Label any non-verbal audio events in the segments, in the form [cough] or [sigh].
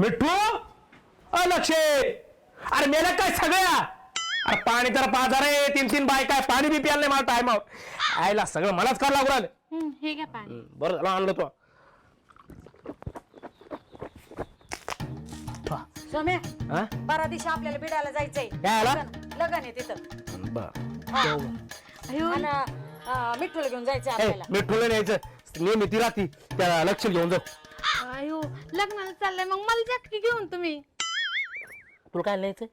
मिठू? लक्षे अरे मेला काय सगळ्या? अरे पाणी तर पाच रे तीन तीन बाय काय पाणी बी प्यायला नाही मला टाइम आयला सगळं मलाच करावं लागू राहिलं. हं, हे घ्या पाणी. बरं झालं आणलं तो. सोम्या हा? बारा दिवशी आपल्याला बिडाला जायचंय. काय आला? लग्न लग्न आहे तिथं. बर. अयो. आणि अं, मिठूला घेऊन जायचंय ए आपल्याला. मिठूला न्यायचं. नेहमी ती राहती. त्या लक्ष घेऊन जाऊ अयो लग्नाला चाललंय मग मला जाटकी घेऊन तुम्ही. तुला काय न्यायचं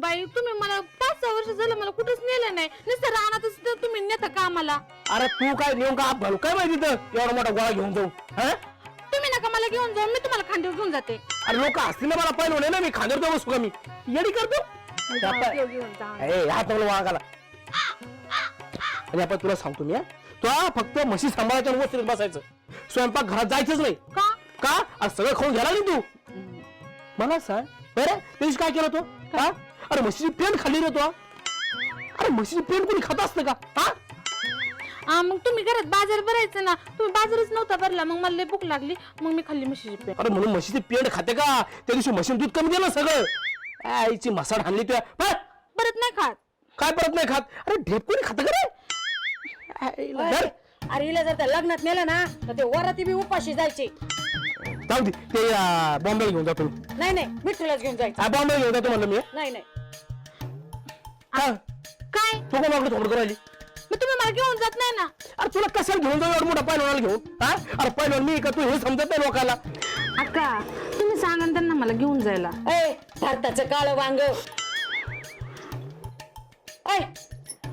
बाई तुम्ही मला पाच सहा वर्ष झालं मला कुठंच नेलं नाही. नुसतं रानातच तर तुम्ही नेता का आम्हाला अरे तू काय नेऊन का आप घालू? काय माहिती तर एवढा मोठा गोळा घेऊन जाऊ. हा? मला घेऊन जाऊ मी तुम्हाला खांद्यावर घेऊन जाते. अरे लोक असतील ना मला पाहिलं म्हणे ना मी खांद्यावर जाऊ बसू का मी? येडी करतो घेऊन घेऊन जा ए हात मला वागाला आणि आपण तुला सांगतो मी हा. तू हा फक्त म्हशी सांभाळायच्या आणि वस्तीत बसायचं. स्वयंपाक घरात जायचंच नाही. का? का? आज सगळं खाऊन घ्यायला नाही तू. मला सांग. बरं त्या दिवशी काय केलं तो? हा? अरे म्हशीची पेंट खाल्ली रे तो अरे म्हशीची पेंट कोणी खात असतं का? हा? आ, मग तुम्ही घरात बाजार भरायचं ना. तुम्ही बाजारच नव्हता भरला मग मला लय भूक लागली. मग मी खाल्ली म्हशीची पेंड. अरे म्हणून म्हशीची पेंट खाते का? त्या दिवशी म्हशीन दूध कमी दिलं सगळं. आईची मसाड हाणली तुया. बरं, परत नाही खात. काय परत नाही खात? अरे ढेप कोणी खात का रे? आईला धर. अरे हिला जर त्या लग्नात नेलं ना तर ते वराती बी उपाशी जायची. जाऊ दे ते अं, बॉम्बे घेऊन जातो मी. नाही नाही मिठूलाच घेऊन जायचं. हा, बॉम्बे घेऊन जातो म्हणलं मी. नाही नाही. हा. काय? तू कोण मागणं थोडं करायली मग तुम्ही मला घेऊन जात नाही ना. अरे तुला कशाला घेऊन जाऊ? एवढा मोठा पैलवानाला घेऊन हा? अरे पैलवान मी का तू हे समजत नाही लोकांना अक्का तुम्ही सांगा ना त्यांना मला घेऊन जायला. ए भारताचं काळं वांग. ऐ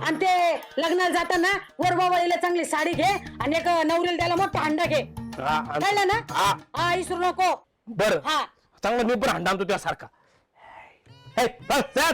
आणि ते लग्नाला जाताना वर बाबाईला चांगली साडी घे आणि एक नवरीला त्याला मोठा अंडा घे. हा, आणि- कळलं ना? हा. हा विसरू नको. बरं. हा. चांगलं मी पण हंडा आणतो त्यासारखा. हे, बस, जात.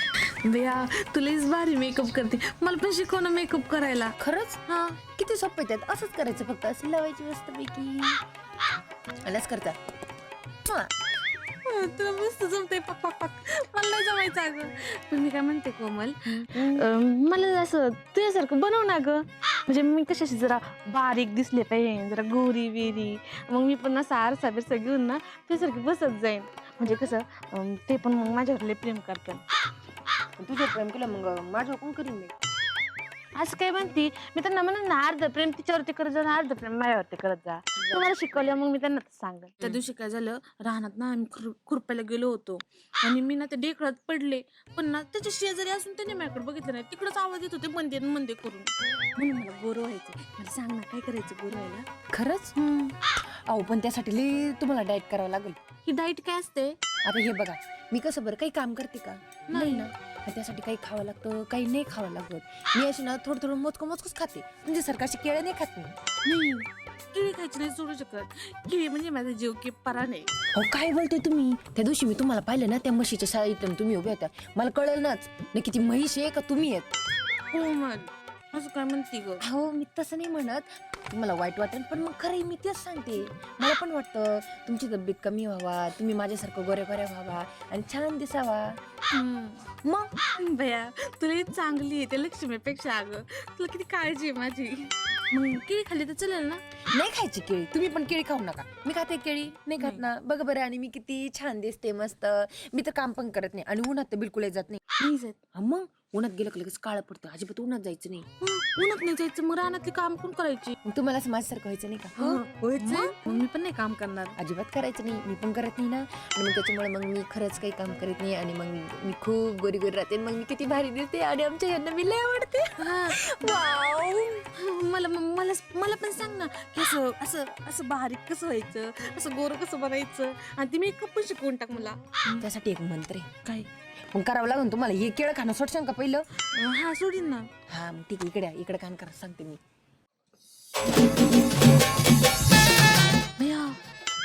भैया तुलाच भारी मेकअप करते. मला पण शिकव ना मेकअप करायला. खरंच? हा. किती सोपं त्यात. असंच करायचं फक्त. असं लावायची मस्तपैकी आलाच करता. हा. तुला मस्त जमते पक पक पक मला नाही जमायचं अगं. पण मी काय म्हणते कोमल? अं, मला असं तुझ्यासारखं बनव ना ग. म्हणजे मी कशाशी जरा बारीक दिसले पाहिजे जरा गोरी बिरी मग मी पण असं आरसा बिरसा घेऊन ना तुझ्यासारखी बसत जाईन. म्हणजे कसं अं, ते पण मग माझ्यावर लय प्रेम करतात. तुझं प्रेम केलं मग माझं कोण करीन मी? असं काय म्हणती? मी त्यांना म्हणून ना अर्ध प्रेम तिच्यावरती करत जा आणि अर्ध प्रेम माझ्यावरती करत जा. तुम्हाला शिकवलं मग मी त्यांना सांग त्या दिवशी काय झालं? राहणार ना आम्ही खुर खुरप्याला गेलो होतो. आणि मी ना ते डेकळात पडले. पण ना त्याच्या शेजारी असून त्याने माझ्याकडे बघितलं नाही. तिकडच आवाज येत होते मंदे मंदे करून. म्हणून मला गोरं व्हायचं. मला सांग ना काय करायचं गोरं व्हायला? खरंच? अहो पण त्यासाठी लई तुम्हाला डाएट करावं लागेल. ही डाईट काय असते? आता हे बघा. मी कसं बरं काही काम करते का? नाही. ना. आणि त्यासाठी काही खावं लागतं काही नाही खावं लागत. मी अशी ना थोडं थोडं मोजकं मोजकंच खाते. म्हणजे सरकारची केळं नाही खात मी. नाही केळी खायची नाही सोडू शकत. केळी म्हणजे माझा जीव की परा नाही. अहो काय बोलतोय तुम्ही? त्या दिवशी मी तुम्हाला पाहिलं ना त्या म्हशीच्या शाळेत तुम्ही उभ्या होत्या. मला कळलं नाच नक्की ती म्हैस आहे का तुम्ही आहेत? हो मग असं काय म्हणते ग? हो मी तसं नाही म्हणत. मला वाईट वाटेल पण मग खरं मी तेच सांगते. मला पण वाटतं तुमची तब्येत कमी व्हावा तुम्ही माझ्यासारखं गोऱ्या गोऱ्या व्हावा आणि छान दिसावा. मग? भया तुला ही चांगली आहे त्या लक्ष्मीपेक्षा अगं. तुला किती काळजी आहे माझी. मग केळी खाल्ली तर चालेल ना? नाही खायची केळी. तुम्ही पण केळी खाऊ नका. मी खाते केळी. नाही खात ना. बघा बरं आणि मी किती छान दिसते मस्त. मी तर काम पण करत नाही आणि उन्हात तर बिलकुल जात नाही. नाही जात. हा मग? उन्हात गेलं का लगेच काळं पडतं. अजिबात उन्हात जायचं नाही. उन्हात नाही जायचं मग रानातली काम कोण करायची? मग तुम्हाला असं माझ्यासारखं व्हायचं नाही का? मग? मग मी पण नाही काम करणार. अजिबात करायचं नाही. मी पण करत नाही ना. आणि मग त्याच्यामुळे मग मी खरंच काही काम करत नाही आणि मग मी खूप गोरी गोरी राहते आणि मग मी किती भारी दिसते आणि आमच्या यांना मी लय आवडते. हा. वाव. मला मला मला पण सांग ना की असं असं असं बारीक कसं व्हायचं? असं गोरं कसं बनायचं? आणि ती मेकअप पण शिकवून टाक मला. त्यासाठी एक मंत्र आहे. काय? मग करावं लागेल तुम्हाला. हे केळं खाणं सोडशाल का पहिलं? हा सोडीन ना. हा मग ठीक आहे इकडे इकडे कान करा सांगते मी.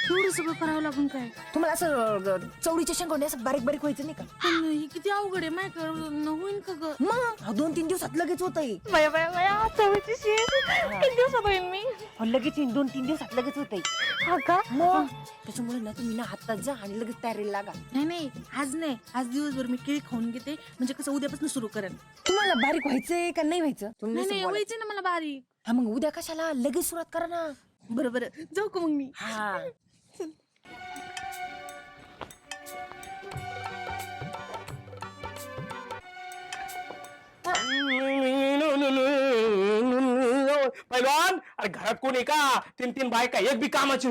एवढं सगळं करावं लागून काय? तुम्हाला असं अं, चवळीच्या शेंगवणे असं बारीक बारीक व्हायचं नाही का? पण हे किती अवघड आहे माझ्याकडं होईन का ग? मग? दोन तीन दिवसात लगेच होत आहे बाया बाया बाया चवळीची शेत किती दिवसात होईल मी. लगेच येईन, दोन तीन दिवसात लगेच होत आहे हा का मग? त्याच्यामुळे ना तुम्ही ना हातात जा आणि लगेच तयारीला लागा. नाही नाही आज नाही. आज दिवसभर मी केळी खाऊन घेते. म्हणजे कसं उद्यापासून सुरू करेन. तुम्हाला बारीक व्हायचंय का नाही व्हायचं? तुम्ही नाही नाही बोला. व्हायचं ना मला बारीक. हा मग उद्या कशाला? लगेच सुरुवात करा ना. बरं बरं जाऊ का मग मी? हा. पैलवान अरे घरात कोण आहे का तीन तीन बायका एक बी कामाची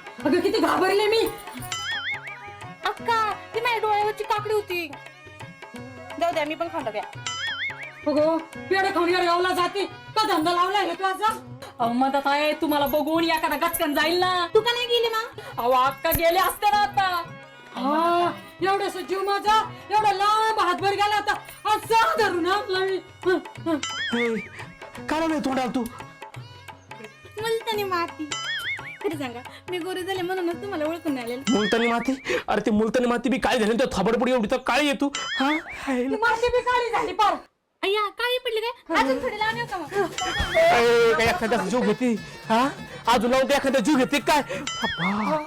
किती घाबरले मी. अक्का ती माझ्या डोळ्यावरची काकडी होती. जाऊ द्या मी पण खाऊ द्या अगो पेढे खाऊन या गावला जाते. का धंदा लावलाय हे तू असा अहो मदत आहे तुम्हाला बघून एखादा गचकन जाईल ना. तू का नाही गेली मग? अहो अक्का गेले असते ना आता. हा. एवढस जीव माझा एवढा लांब हातभर गेला होता असा धरून आपला मी. हं, हं. काय नाही तोंडाल तू? मुलतानी माती. खरं सांगा मी गोरी झाले म्हणूनच तुम्हाला ओळखून नाही आलेलं. मुलतानी माती? अरे ते मुलतानी माती बी काळी झाली तर थबडपडी एवढी तर काळी येतो हा? माझी बी काळी झाली पार. अय्या काळी पडली काय? अजून थोडी लावणी का मग? ए, काय एखाद्या जीव घेते? हा? अजून लावून ते एखाद्या जीव घेते काय? अप्पा.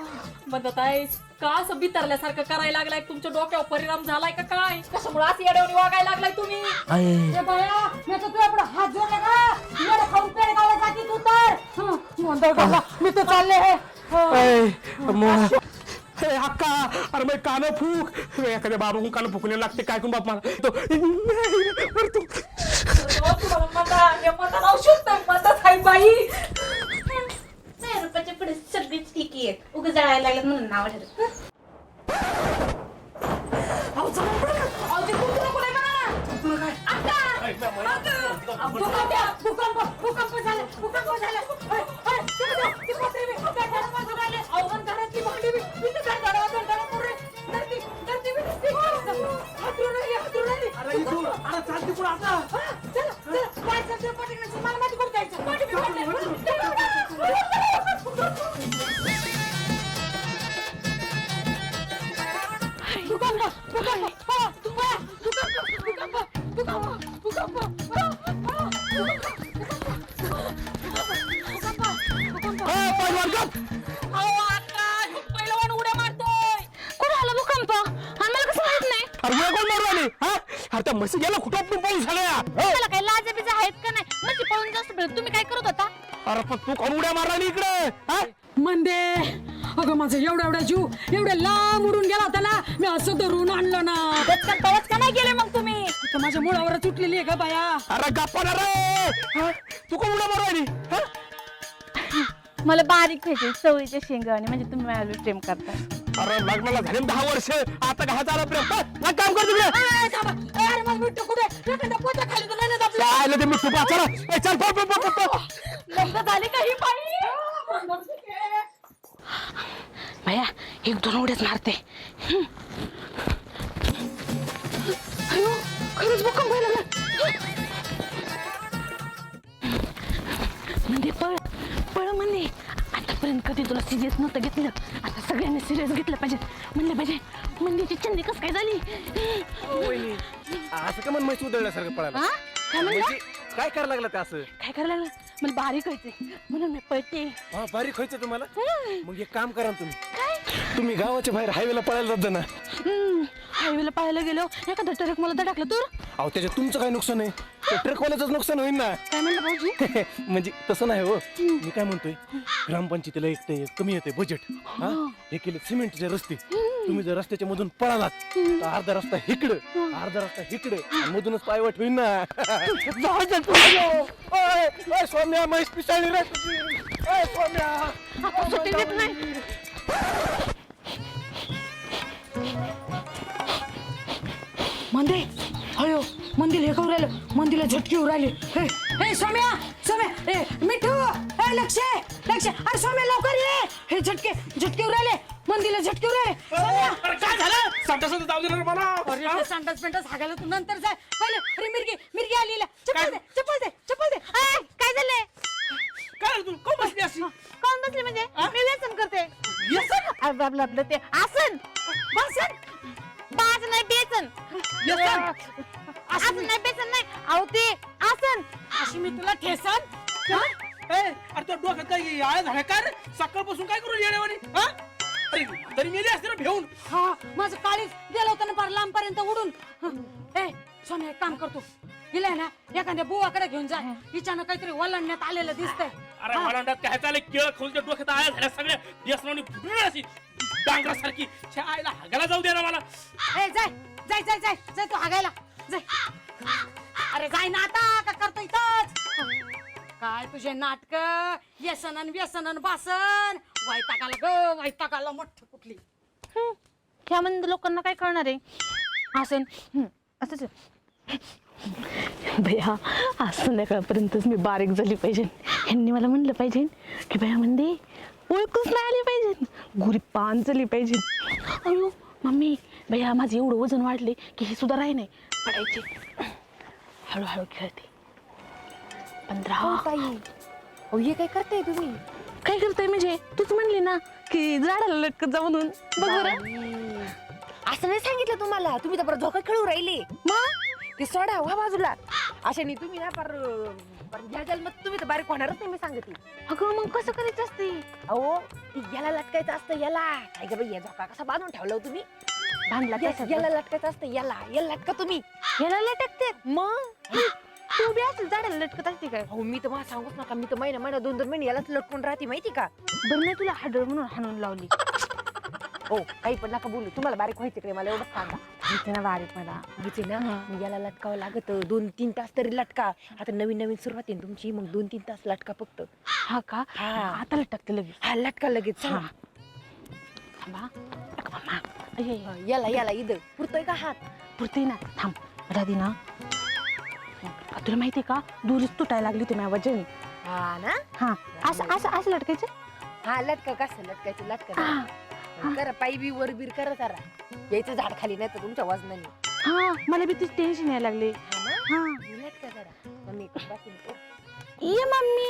मदत आहे का असं बितरल्यासारखं करायला लागलाय? तुमच्या डोक्यावर परिणाम झालाय का काय? कशामुळे असं येड्यावणी वागायला लागलाय तुम्ही. ए बाया मी तर तुझ्या पुढे हात जोडले का? एवढं खाऊन पेढे गावला जाते तू तर. हं, गोंधळ घातला. मी तर चालले. हे हं. अक्का अरे मग कान फूक. एखाद्या बाबा कान फुकणे लागते काय कोण बाप मला? तो अरे तू तुम्हाला मदत हे मदत औषध नाही आहे बाई. टिकी आहेत उगा जळायला लागलं म्हणून नाव ठरत भूकंप भूकंप झाला भूकंप झाला. अरे, अरे, ते बघा, ती पत्रे बी खूप बेकार बाजूला आले. अहो, पण घरातली भांडी बी, इथं धडधडा, धडधडा करू रे. धरती, धरती बी. दिसते. हातरून राहिली, हातरून राहिली. हा, चला, चला, म्हशी गेला कुठं पण पाऊस झाला या. हो. मला काही लाजा बिजा आहेत का नाही? म्हणजे पळून जास्त भेट तुम्ही काय करत होता? अरे पण तू कोण उड्या मारला नाही इकडे? हा? मंदे अगं माझं एवढा एवढा जीव एवढे लांब उडून गेला होता ना मी असं धरून आणलं ना. पळत का नाही गेले मग तुम्ही? तर माझ्या मुळावर तुटलेली आहे का बाया. अरे गप्पा ना रे! हा? तू कोण उड्या मारू आली हा? मला बारीक व्हायचे सवयीच्या शेंगावणी म्हणजे तुम्ही माझ्यावर प्रेम करताय अरे लग्नाला झाले ना दहा वर्ष. आता काय झालं प्रेम. हा? काम कर तिकडे. अरे मिठू कुठे पोत्या खाली तर नाही ना दाबलं. ते मी खूप चला. ए, चल पळ, पळ, पळ, पळ, पळ. लग्न झाले काही बाई? भया एक दोन उड्याच मारते. हम्म. अयो खरंच भूकंप व्हायला लागला. म्हणजे पळ पळ म्हणजे आतापर्यंत कधी तुला सिरियस नव्हतं घेतलं. सगळ्यांनी सिरियस घेतलं पाहिजे. म्हणलं पाहिजे. म्हणजे चंदी कस काय झाली? असं का मन म्हैस उधळल्यासारखं हा? काय म्हणला? काय करायला लागलं ते असं? काय करायला लागलं? मला बारीक व्हायचे म्हणून मी पळते. हा बारीक व्हायचं तुम्हाला? मग एक काम करा ना तुम्ही. तुम्ही गावाच्या बाहेर हायवेला पळायला जात ना. हायवेला पाहायला गेलो एखादा ट्रक मला धडकलं तर? अहो त्याच्यात तुमचं काय नुकसान आहे? ट्रकवाल्याच नुकसान होईल ना? काय म्हणलं भाऊजी? [laughs] म्हणजे तसं नाही हो. मी काय म्हणतोय? ग्रामपंचायतीला एक ते कमी येते बजेट हा? हे. केले सिमेंटचे रस्ते. तुम्ही जर रस्त्याच्या मधून पळालात तर अर्धा रस्ता इकडं अर्धा रस्ता इकडं आणि मधूनच पायवाट होईल ना. [laughs] अयो, ओय, ओय, सौम्या म्हैस पिसाळली रे. तुझी. ओय, सौम्या आता सुट्टी देत नाही. मंदे अयो मंदिर हे करू राहिलं? मंदिरला झटकी उर राहिली. हे हे सोम्या सोम्या ए मिठू ए लक्ष लक्ष. अरे सोम्या लवकर ये. हे झटके झटके उर राहिले. मंदिरला झटके राहिले. सोम्या. अरे काय झालं? सांगता सांगता जाऊ दे रे मला. अरे ते संडास पेंटास हागायला तू नंतर जाय पहिले अरे मिरगी मिरगी आली इला. चप्पल दे चप्पल दे चप्पल दे. आय, काय झालंय? काय तू? कोण बसली अशी? कोण बसले म्हणजे? मी व्यसन करते. अरे आपलं आपलं ते आसन. बसन. नाही बेसन. आसन नाही बेसन नाही. अहो ते आसन. अशी मी तुला ठेसन? अरे तो डोक्यात काय आळ झाला काय रे? सकाळपासून काय करून येण्यावानी हा? तरी मेली असते ना भेऊन. हा माझं गेलं होतं ना फार लांबपर्यंत उडून. ए सोन्या एक काम करतो हिला आहे ना एखाद्या बुवाकडे घेऊन जा. हिच्यानं काहीतरी वलांडण्यात आलेलं दिसतंय. अरे मला काय चाललंय? केळ खोलच्या डोक्यात आया झाल्या सगळ्या. व्यसनाने फुटून अशी. डांगरासारखी. छे आईला हागायला जाऊ दे ना मला. ए जाय जाय जाय जाय जाय तू हागायला. जाय. अरे जाय ना आता का करतो इथंच. काय तुझे नाटक? व्यसन अन व्यसन अन बासन. वैतागाला ग वैतागाला मोठ कुठली. ह्या मंद लोकांना काय कळणार आहे? आसन हं, असंच. भैया आज संध्याकाळपर्यंतच मी बारीक झाली पाहिजे. ह्यांनी मला म्हणलं पाहिजे की भैया म्हणजे ओळखच नाही आली पाहिजे. गुरी पान झाली पाहिजे. अयो मम्मी भैया माझं एवढं वजन वाढले की हे सुद्धा राही नाही पडायचे हळूहळू खेळते. पंधरा. हो ताई. अहो हे काय करताय तुम्ही? काय करताय म्हणजे? तूच म्हणली ना की झाडाला लटकत जा म्हणून. बघ बरं. बाई, असं नाही सांगितलं तुम्हाला. तुम्ही तर बरं झोका खेळू राहिले. मग? ते सोडा व्हा बाजूला. अशाने तुम्ही ना पर ह्या जन्मात तुम्ही तर बारीक होणारच नाही मी सांगते. अगं मग कसं करायचं असते? अहो ती याला लटकायचं असतं याला. काय ग बाई या झोका कसा बांधून ठेवला हो तुम्ही? बांधला या-. याला लटकायचं असतं याला. याला लटका तुम्ही. याला लटकते मग? तू बी असेल झाडाला लटकत असते काय? अहो मी तर मला सांगूच नका मी तर महिना महिना दोन दोन महिने यालाच लटकून राहते माहिती का? बरं नाही तुला हाडळ म्हणून हाणून लावली. हो काही पण नका बोलू. तुम्हाला बारीक व्हायचं कडे मला एवढं सांगा. माहिती ना बारीक मला. माहिती ना मग याला लटकावं लागत. दोन तीन तास तरी लटका. आता नवीन नवीन सुरुवात आहे ना तुमची. मग दोन तीन तास लटका फक्त. हा का? हा. आता लटकते लगेच. हा लटका लगेच. चला. हा. थांबा. टाक मामा. अय, अय, अय. याला याला इथं. पुरतोय का हात? पुरते ना. थांब. राधी ना. तुला माहिती का? दुरीच तुटायला लागली होती माझ्या वजन. हा ना? हा. असं असं असं लटकायचं? हा लटका. कसं लटकायचं? लटका. हा. करा पायी बी वर बीर करा करा यायचं झाड खाली नाही तर तुमच्या वजनाने. हा मला बी तीच टेन्शन यायला लागले. हा करा. ये मम्मी.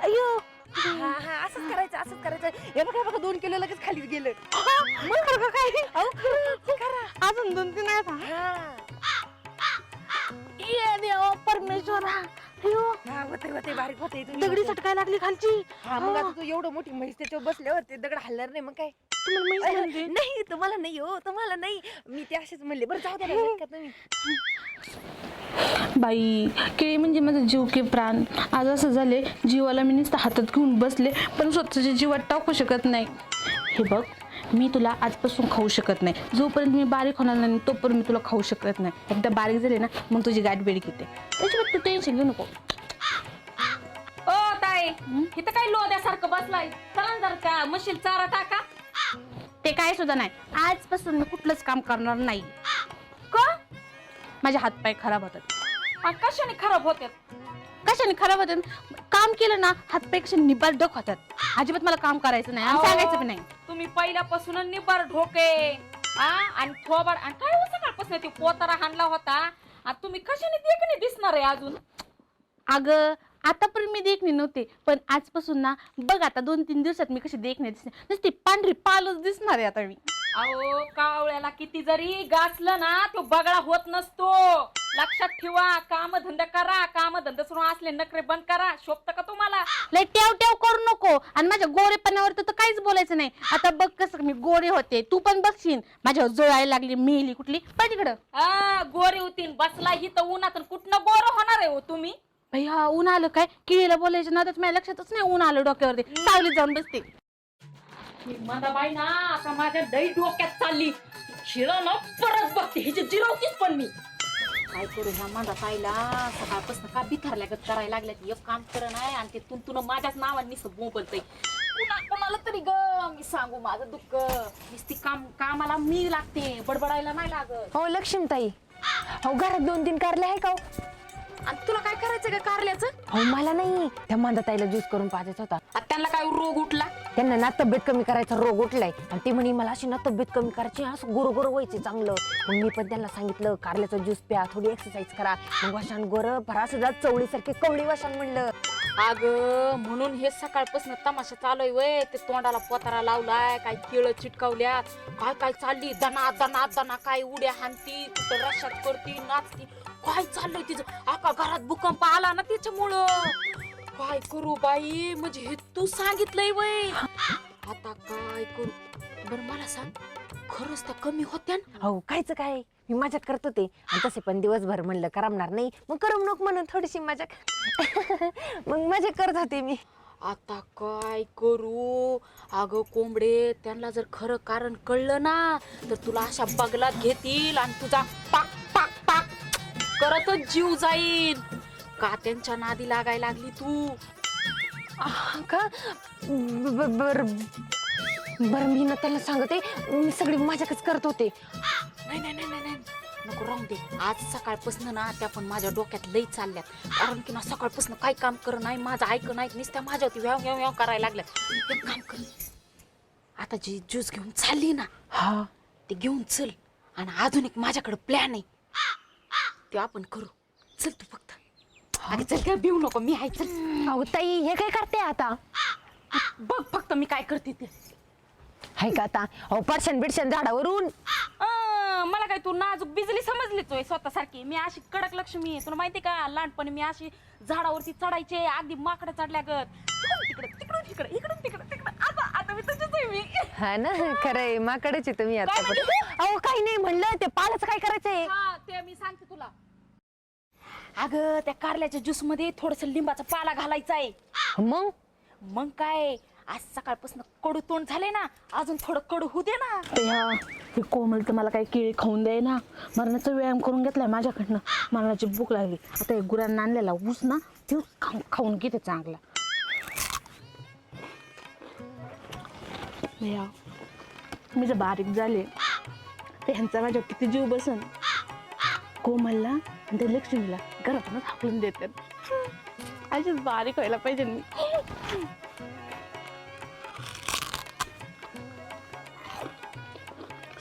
अयो. हा हा असंच करायचं असंच करायचं. हे बघा हे बघा दोन किलो लगेच खाली गेलं. मग बरं का काय अजून दोन तीन आहेत हा. हा. ये देवा परमेश्वरा अयो. हा होते होते बारीक होते दगडी सटकाय लागली खालची. हा मग आता तू एवढं मोठी म्हैस त्याच्यावर बसल्यावर ते दगड हलणार नाही मग काय? तुम्हाला माहिती म्हणजे नाही तुम्हाला नाही हो तुम्हाला नाही. मी ते असेच म्हणले. बरं जाऊ द्या ना, लटका तुम्ही बाई केळी म्हणजे माझा जीव के प्राण. आज असं झाले जीवाला मी नुसतं हातात घेऊन बसले पण स्वतःच्या जीवात टाकू शकत नाही. हे बघ मी तुला आजपासून खाऊ शकत नाही. जोपर्यंत मी बारीक होणार नाही तोपर्यंत मी तुला खाऊ शकत नाही. एकदा बारीक झाले ना मग तुझी गाठ बेड घेते त्याच्यावर तू टेन्शन घेऊ नको. ओ ताई इथं काय लोद्यासारखं बसलाय? चला ना जरा त्या मशील चारा टाका. ते काय सुद्धा नाही. आजपासून मी कुठलंच काम करणार नाही. का? माझे हातपाय खराब होतात. आ, कशाने खराब होत्यात कशाने खराब होतात? काम केलं ना हातपाय कसे निबार डक होतात. अजिबात मला काम करायचं नाही आणि सांगायचं पण नाही. तुम्ही पहिल्यापासून निबर ढोके आणि थोबाड आणि काय हो सकाळपासून ते पोतारा हाणला होता? आणि तुम्ही कशाने देखणे दिसणार आहे अजून? अगं आतापर्यंत मी देखणी नव्हते पण आजपासून ना बघ आता दोन तीन दिवसात मी कशी देखणे दिसते. नुसती पांढरी पालच दिसणार आहे आता मी. अहो कावळ्याला किती जरी गाचलं ना तो बगळा होत नसतो. लक्षात ठेवा काम धंदा करा काम धंदा सुरू असले नखरे बंद करा शोभत का तुम्हाला? लय टेव टेव करू नको. आणि माझ्या गोरेपणावर तर काहीच बोलायचं नाही. आता बघ कसं मी गोरे होते. तू पण बघशील. माझ्यावर जोळायला लागली मेली कुठली. पण तिकडं. आ गोरे होतीन बसला ही तर उन्हात आणि कुठनं गोर होणार आहे हो तुम्ही? भैया ऊन आलं काय? किळीला बोलायचं ना तर माझ्या लक्षातच नाही ऊन आलं डोक्यावरती. सावलीत जाऊन बसते. ही बाई ना आता माझ्या लई डोक्यात चालली. शिळं ना परत बघते. हिची जिरवतीच पण मी. काय करू ह्या मांदा ताईला सकाळपासून का बिथारल्यागत करायला लागल्यात एक काम कर नाही आणि ते तुंतून माझ्याच नावाने बोंबलतय. कुणा कोणाला तरी ग मी सांगू माझं दुःख. नुसती काम कामाला मी लागते. बडबडायला नाही लागत. हो लक्ष्मीताई. हो घरात दोन तीन कारले आहे का हो? आणि तुला काय करायचं का कारल्याचं? हो मला नाही. त्या मांदाताईला ज्यूस करून पाजायचा होता. आता त्यांना काय रोग उठला? त्यांना ना तब्येत कमी करायचा रोग उठलाय. आणि ते म्हणे मला अशी ना तब्येत कमी करायची असं गोर गोर व्हायचे चांगलं. मग मी पण त्यांना सांगितलं कारल्याचा ज्यूस प्या थोडी एक्सरसाइज करा. मग वाशान गोर भरास जात चवळीसारखे कवळी वाशान म्हणलं. अग म्हणून हे सकाळपासून तमाशा चालू आहे वय. ते तोंडाला पोतारा लावलाय काय केळ चिटकावल्या काय काय चालली? दना दना दना काय उड्या हाणती कुठं रशात करती नाचती. काय चाललंय तिचं? आका घरात भूकंप आला ना त्याच्यामुळं काय करू बाई? म्हणजे हे तू सांगितलंय वय. आता काय करू? बरं मला सांग. खरंच त्या कमी होत्या ना? हो कायच काय? मी मजाक करत होते. आणि तसे पण दिवसभर म्हणलं करमणार नाही. मग करमणूक म्हणून थोडीशी मजाक. [laughs] मग मजा करत होते मी. आता काय करू? अगं कोंबडे त्यांना जर खरं कारण कळलं ना तर तुला अशा बगलात घेतील आणि तुझा पाक करतच जीव जाईल का त्यांच्या नादी लागायला लागली तू? आह, का? ब- ब- बर बर मी ना त्याला सांगते. मी सगळी मजाकच करत होते. नाही नाही नाही नाही नाही. नको राहून दे. आज सकाळपासून ना त्या पण माझ्या डोक्यात लई चालल्यात. कारण की ना सकाळपासून काय काम कर नाही माझं ऐक नाही नुसत्या माझ्यावरती व्याव व्याव व्याव करायला लागल्यात. एक काम कर. आता जी ज्यूस घेऊन चालली ना हा. ते घेऊन चल. आणि अजून एक माझ्याकडे प्लॅन आहे. ते आपण करू. चल तू फक्त. अरे चल काय भिऊ नको मी आहे चल. अहो ताई हे काय करते आता? बघ फक्त मी काय करते ते. हाय का आता? अहो परशन बिडशन झाडावरून. अं, मला काय तू नाजूक बिजली समजली तू स्वतः सारखी मी अशी कडक लक्ष्मी आहे. तुला माहिती का? लहानपणी मी अशी झाडावरती चढायचे अगदी माकडं चढल्यागत तिकडे तिकडून तिकडे इकडून तिकडे तिकडे. आता मी आहे मी. हा ना खरंय माकडेच आहे तुम्ही आता काय पण. अहो काही नाही म्हणलं. ते पालाचं काय करायचंय? हा ते मी सांगते तुला. अगं त्या कारल्याच्या ज्यूसमध्ये थोडस लिंबाचा पाला घालायचा आहे. मग? मग काय? आज सकाळपासून कडू तोंड झाले ना. अजून थोडं कडू होऊ दे ना. हे कोमल तर मला काही केळी खाऊन द्याय ना. मरणाचा व्यायाम करून घेतलाय माझ्याकडनं. मरणाची भूक लागली. आता एक गुरांना आणलेला ऊस ना ते खाऊन खाऊन घेते चांगला. भैया मी जर बारीक झाले ते ह्यांचा माझ्या किती जीव बसन? कोमलला आणि ते लक्ष्मीला घरातूनच हाकलून देतात अशीच बारीक व्हायला पाहिजे मी.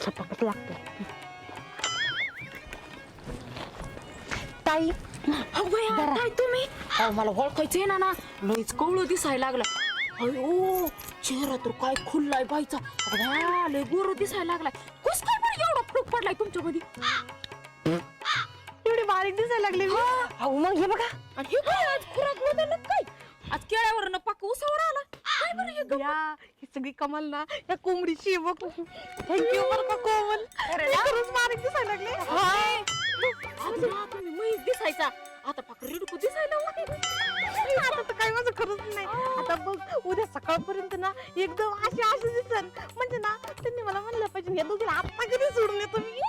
सपाकच लागतं ताई. काय तुम्ही? अहो मला ओळखायचंय ना ना. लईच कवळं दिसायला लागला. अयो. चेहरा तर काय खुल्लाय बाईचा. अगं लय गोर दिसायला लागलाय. कस काय बरं एवढा फरक पडलाय तुमच्या मध्ये एवढी बारीक दिसायला लागली मी. अहो मग हे बघा. आणि हे काय आज खुराक बदललं काय? आज केळ्यावर पाक उसावर आला काय बरं हे गं? या ही सगळी कमाल ना या कोंबडीची आहे बघ थँक्यू बरं का कोमल? खरंच बारीक दिसायला लागले. आज ना तुम्ही म्हैस दिसायचा. आता पाक रिडकू दिसायला सकाळपर्यंत ना एकदम अशी अशी दिसन. म्हणजे ना त्यांनी मला म्हणलं पाहिजे या दोघीला आता कधी सोडून येतो मी?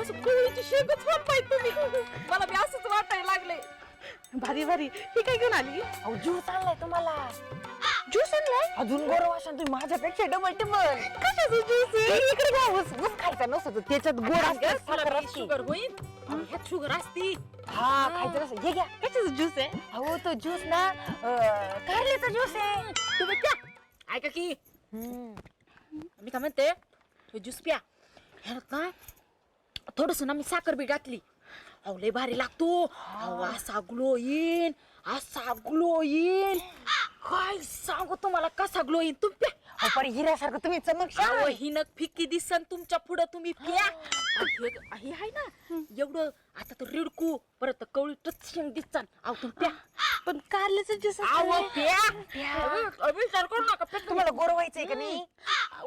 असं कळीची होत पाहिजे तुम्ही मला बी असंच वाटायला लागले भारी भारी. ही काय घेऊन आली? अहो ज्यूस आणलाय तुम्हाला. अजून गोर वाशन तुम्ही माझ्यापेक्षा डबल टिबल कशाचं ज्यूस आहे इकडे घ्या ऊस खायचा नसतो त्याच्यात गोड असते साखर असते. शुगर होईल. ह्यात शुगर असती. हा खायचं नसतं. हे घ्या. कशाचं ज्यूस आहे? अहो तो ज्यूस ना अं, कारल्याचा ज्यूस आहे. तुम्ही क्या ऐका की. मी काय म्हणते तो ज्यूस प्या. ह्यात ना थोडस ना मी साखर बी घातली. अहो लय भारी लागतो. अहो असा ग्लो येईन असा ग्लो येईन. काय सांगू तुम्हाला कसा ग्लो प्या. अहो, पण हिऱ्यासारखं तुम्ही चमकशाल अहो हिनं फिक्की दिसन तुमच्या पुढं तुम्ही हे आहे ना एवढं आता तर रिडकू. परत कवळी दिसन अहो तुम्ही प्या. पण कारल्याचं अहो प्या. अहो, विचार करू नका. तुम्ही. तुम्हाला गोर व्हायचंय का नाही?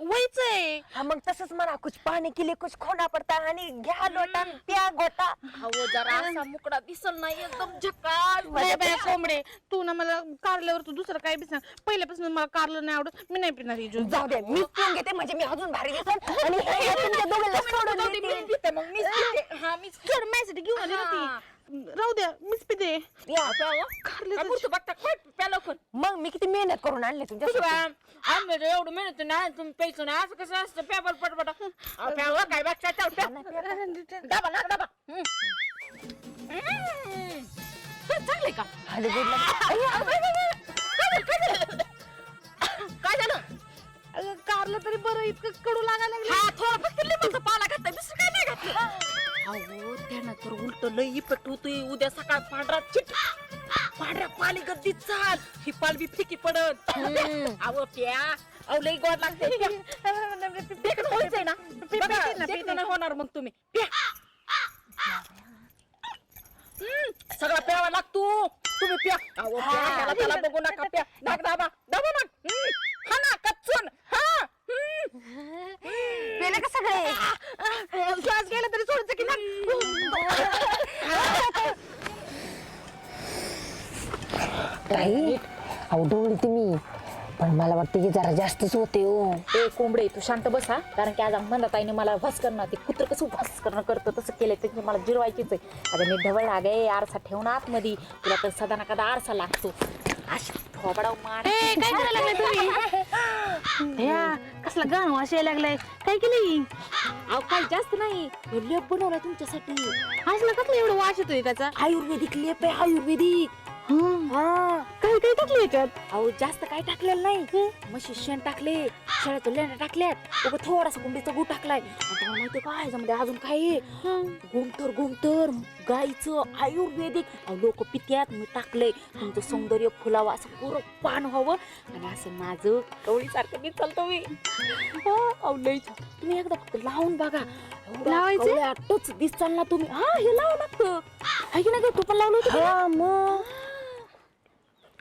वयचंय हा मग तसंच म्हणा. कुछ पाणी केले कुछ खोना पडता आणि घ्या लोटा प्या गोटा. अहो जरा असा मुकडा दिसल नाही एकदम झकाल बाय बाय कोंबडे तू ना मला कारल्यावर तू दुसरं काय बी सांग पहिल्यापासून मला कारलं नाही आवडत मी नाही पिणार ही ज्यूस. जाऊ दे मी पिऊन घेते म्हणजे मी अजून भारी दिसन. आणि हे [laughs] तुमच्या दोघांना सोडून देते. मग पिते. हा चल माझ्यासाठी घेऊन आली ना ती. राहू द्या मीच पिते. या, प्यावं. बघता. काय प्या लवकर. मग मी किती मेहनत करून आणले तुमच्या आम्ही एवढं मेहनत नाही तुम्ही नाही. असं कसं असतं पेपर पटपट. अहो, प्यावं काय बघता प्या. डबा ना डबा हम्म. हम्म. ते चांगलंय का? काय झालं अगं, कारलं तरी बरं इतकं कडू लागायला लागलं. हा थोडा फक्त लिंबाचा पाला घातला दुसरं काय नाही घातलं? अहो त्यानं तर उलट लय इफेक्ट होतोय. उद्या सकाळ पांढरा चिट. पांढऱ्या पाली गद्दी चाल. ही पाल बी फिकी पडत अहो प्या. अहो लय गोड लागते देखणं व्हायचंय ना. बघा, देखणं नाही होणार मग तुम्ही. प्या. हम्म, सगळा प्यावा लागतो तुम्ही प्या. अहो प्या त्याला त्याला बघू नका प्या. नाक दाबा. दाबा ना हा ना कच्चून. हा. हम्म. पेले का सगळे? श्वास गेला तरी सोडायचं की नाही? ताई अहो तुम्ही पण मला वाटतं की जरा जास्तच होते हो. ए कोंबडे तू शांत बसा कारण की आज म्हणताईने मला भास्करणं ते कुत्र कसं भास्करणं करतं तसं केलंय त्याची मला जिरवायचीच आहे. अगं नीट ढवळ लागे आरसा ठेवून आतमध्ये. तुला तर सदा ना कदा आरसा लागतो. अशी थोबडाव मार. ए, काय करायला लागलाय तुम्ही? [laughs] या कसला गाण वाश यायला लागलाय. काय केली? अहो काय जास्त नाही. हे लेप बनवला तुमच्यासाठी. आज ना कसला एवढं वाश येतोय त्याचा? आयुर्वेदिक लेप आहे आयुर्वेदिक. हा. काय काय टाकलं याच्यात? अहो जास्त काय टाकलेलं नाही. म्हशी शेण टाकले शेळ्याचं लेंडा टाकल्यात. उगा थोडासा कोंबडीचा गू टाकलाय. आणि तुम्हाला माहिती काय ह्याच्यामध्ये अजून काय आहे? गोमतर गोमतर गाईचं आयुर्वेदिक. लोक पित्यात मी टाकलंय. तुमचं सौंदर्य फुलावं असं पुरं पान व्हावं. आणि असं माझं कवळीसारखं मी चालतो मी. हा, अहो, लई छान. तुम्ही एकदा फक्त लावून बघा. लावायचं? कवळ्याटच दिसताल ना तुम्ही. हा हे लावं लागतं. आहे की नाही गं? तू पण लावलं होतं का? हा मग.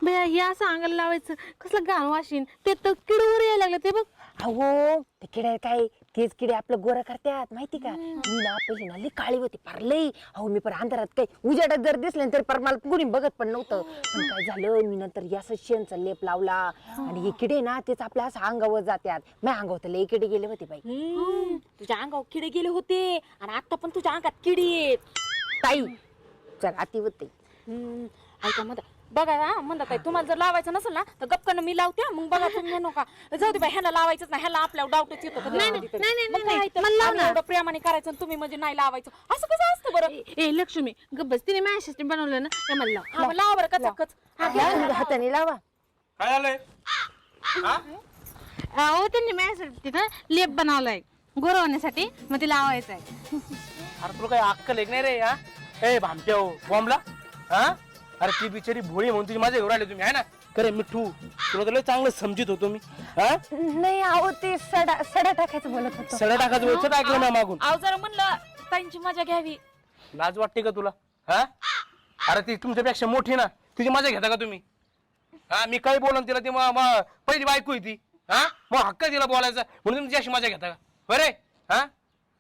बया हे असं अंगाला लावायचं. कसलं गाण वाशीन? ते तर किडवर यायला लागलं ते बघ. अहो ते किडे काय तेच किडे आपलं गोरं करतात माहिती का? मी ना पहिली ना लई काळी होती पार लई. अहो मी पण अंधारात काय उजेडात जर दिसले ना तरी पर मला कुणी बघत पण नव्हतं. पण काय झालं मी नंतर हे असं शेणचा लेप लावला. आणि हे किडे ना तेच आपल्या असं अंगावर जातात. मी अंगावर तर लई किडे गेले होते बाई. हम्म, तुझ्या अंगावर किडे गेले होते. आणि आता पण तुझ्या अंगात किडे आहेत. ताई चल अति होते हम्म, ऐका म्हणता बघा हा म्हणता ताई तुम्हाला जर लावायचं नसेल ना तर गपकन मी लावते मग बघा तुम्ही म्हणू का जाऊ दे बाई ह्याला लावायचंच नाही ह्याला आपल्याला डाऊटच येतो कधी नाही, कधी तरी. नाही, नाही, मग नाही, काय तर, मला लाव आम्ही ना. एवढं प्रेमाने करायचं आणि तुम्ही म्हणजे नाही लावायचं. असं कसं असतं बरं? ए ए, लक्ष्मी गब्बस तिने माझ्यासाठी बनवलं ना हे मला लाव. हा, मग लावा बरं कचाकच. हा, घ्या. लावा. ना, हाताने लावा. काय झालंय? हा? अहो त्यांनी माझ्यासाठी ना लेप बनवलाय. गोरवण्यासाठी मग ते लावायचं आहे अरे तुला काही अक्कल एक नाही रे हा? ए भामट्या हो बॉम्बला हा? अरे ती बिचारी भोळी म्हणून तुझी माझ्या घेऊन आले तुम्ही आहे ना? करे मिठू तुला तर लय चांगलं समजित होतो मी हा? नाही अहो ते सडा सडा टाकायचं बोलत होतो. सगळं टाकायचं वरचं ऐकलं ना मागून? अहो जरा म्हणलं ताईंची मजा घ्यावी. लाज वाटते का तुला हा? अरे ती तुमच्यापेक्षा मोठी ना तिची मजा घेता का तुम्ही? हा मी काही बोलन तिला ती म- म- पहिली बायको आहे ती हा? मग हक्क आहे तिला बोलायचा म्हणून तुम्ही अशी मजा घेता का? बरे हा?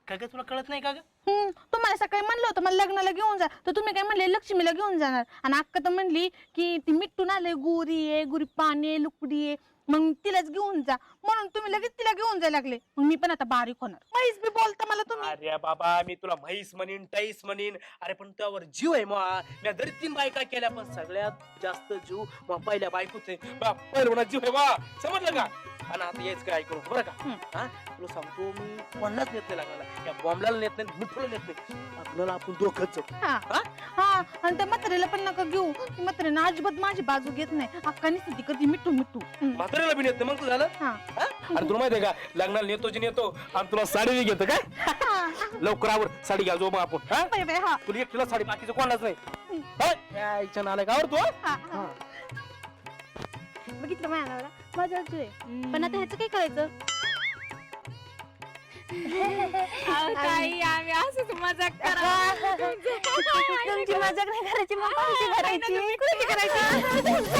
काय काय तुला कळत नाही का ग? हम्म, तुम्हाला सकाळी म्हणलं होतं मला लग्नाला घेऊन जा. तर तुम्ही काय म्हणले लक्ष्मीला घेऊन जाणार. आणि अक्का तर म्हणली की ती मिट्टून आले गोरी आहे गोरी पाणी आहे लुकडी आहे. मग तिलाच घेऊन जा. म्हणून तुम्ही लगेच तिला घेऊन जायला लागले. मग मी पण आता बारीक होणार. काहीच बी बोलता मला तुम्ही. अरे बाबा मी तुला म्हैस म्हणीन टाईस म्हणीन. अरे पण त्यावर जीव आहे मग मी जरी तीन बायका केल्या पण सगळ्यात जास्त जीव मग पहिल्या बायकोच. आहे बा, जीव आहे बा समजलं का? आणि आता यायचं काय ऐकून बरं का? हा? तुला सांगतो मी कोणालाच नेत नाही लागला. या बॉम्बला नेत नाही मिठूला नेत नाही. आपल्याला आपण दोघंच जाऊ. हा. हा? हा आणि त्या म्हातारीला पण नका घेऊ. ती अजिबात माझी बाजू घेत नाही. अक्कानी ती कधी मिठू मिठू. पोरीला बी नेत नाही. मग तू झालं? हा. हा? आणि तुला माहितीये का लग्नाला नेतो जी नेतो आणि तुला साडी बी घेतो काय लवकर आवर साडी घ्या जो मग आपण हा हा तुला एकटीला साडी बाकीचं कोणालाच नाही हा? या का तू हा? हा, हा. बघितलं माझ्या नवरा माझा आहे पण आता ह्याचं काय करायचं काही आम्ही असंच मजाक करा तुमची मजाक नाही करायची मग करायची करायची